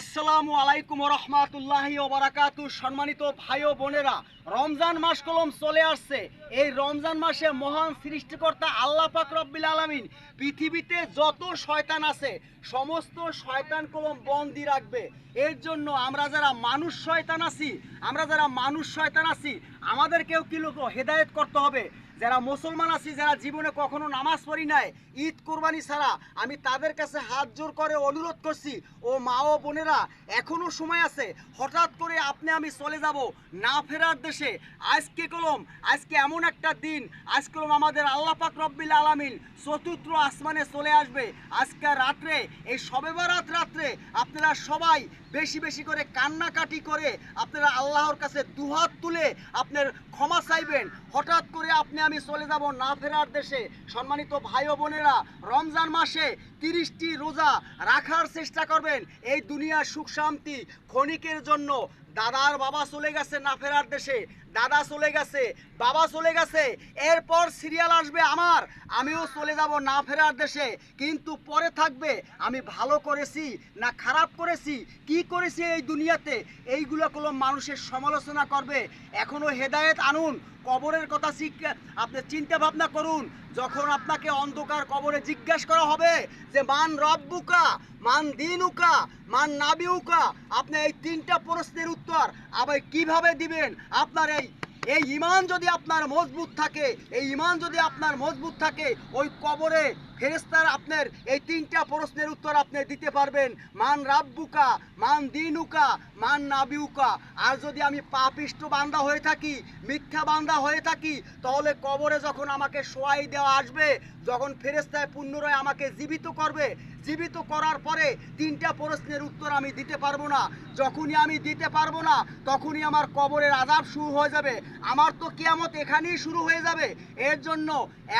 আসসালামু আলাইকুম রহমাতুল্লাহি ওবারাকাতু সম্মানিত ভাই ও বোনেরা, রমজান মাস কলম চলে আসছে। এই রমজান মাসে মহান সৃষ্টিকর্তা আল্লাহ পাক রব্বিল আলামিন পৃথিবীতে যত শয়তান আছে, সমস্ত শয়তান কলম বন্দি রাখবে। এর জন্য আমরা যারা মানুষ শয়তান আছি, আমরা যারা মানুষ শয়তান আছি আমাদেরকেও কি লোক হেদায়েত করতে হবে? যারা মুসলমান আছি, যারা জীবনে কখনো নামাজ পড়ি নাই, ঈদ কোরবানি ছাড়া আমি তাদের কাছে হাত জোর করে অনুরোধ করছি। ও মা ও বোনেরা, এখনও সময় আছে। হঠাৎ করে আপনি আমি চলে যাব না ফেরার দেশে। আজকে কলম, আজকে এমন একটা দিন। আজ কলম আমাদের আল্লাহ পাক রব্বিল আলামিন চতুর্থ আসমানে চলে আসবে। আজকে রাত্রে, এই সবে বারাত রাত্রে আপনারা সবাই বেশি বেশি করে কান্নাকাটি করে আপনারা আল্লাহর কাছে দুহাত তুলে আপনার ক্ষমা চাইবেন। হঠাৎ করে আপনি আমি চলে যাব না ফেরার দেশে। সম্মানিত ভাই ও বোনেরা, রমজান মাসে তিরিশটি রোজা রাখার চেষ্টা করবেন। এই দুনিয়ার সুখ শান্তি ক্ষণিকের জন্য দাদার বাবা চলে গেছে না ফেরার দেশে, দাদা চলে গেছে, বাবা চলে গেছে, এরপর সিরিয়াল আসবে আমার, আমিও চলে যাব না ফেরার দেশে, কিন্তু পরে থাকবে, আমি ভালো করেছি না খারাপ করেছি, কি করেছি এই দুনিয়াতে, এইগুলো কোনো মানুষের সমালোচনা করবে, এখনও হেদায়েত আনুন, কবরের কথা শিখ- আপনি চিন্তা ভাবনা করুন যখন আপনাকে অন্ধকার কবরে জিজ্ঞাসা করা হবে যে, মান রব্বুকা, মান দিনুকা, মান নাবিউকা? আপনি এই তিনটা প্রশ্নের উত্তর আবার কীভাবে দিবেন? আপনার এই এই ইমান যদি আপনার মজবুত থাকে, এই ইমান যদি আপনার মজবুত থাকে, ওই কবরে ফেরেস্তার আপনার এই তিনটা প্রশ্নের উত্তর আপনি দিতে পারবেন। মান রাব্বুকা, মান দিনুকা, মান নাবিউকা। আর যদি আমি পাপিষ্ট বান্দা হয়ে থাকি, মিথ্যা বান্দা হয়ে থাকি, তাহলে কবরে যখন আমাকে শোয়াই দেওয়া আসবে, যখন ফেরেস্তায় পুনরায় আমাকে জীবিত করবে জীবিত করার পরে তিনটা প্রশ্নের উত্তর আমি দিতে পারব না। যখনই আমি দিতে পারব না, তখনই আমার কবরের আজাব শুরু হয়ে যাবে। আমার তো কিয়ামত এখানেই শুরু হয়ে যাবে। এর জন্য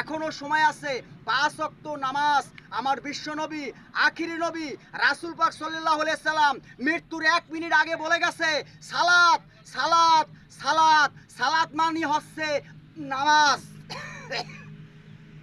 এখনও সময় আছে। পাঁচ অক্ত নামাজ, আমার বিশ্বনবী আখিরি নবী, রাসুল পাক সাল্লাহ সাল্লাম মৃত্যুর এক মিনিট আগে বলে গেছে, সালাত সালাত সালাত সালাত মানি হচ্ছে নামাজ।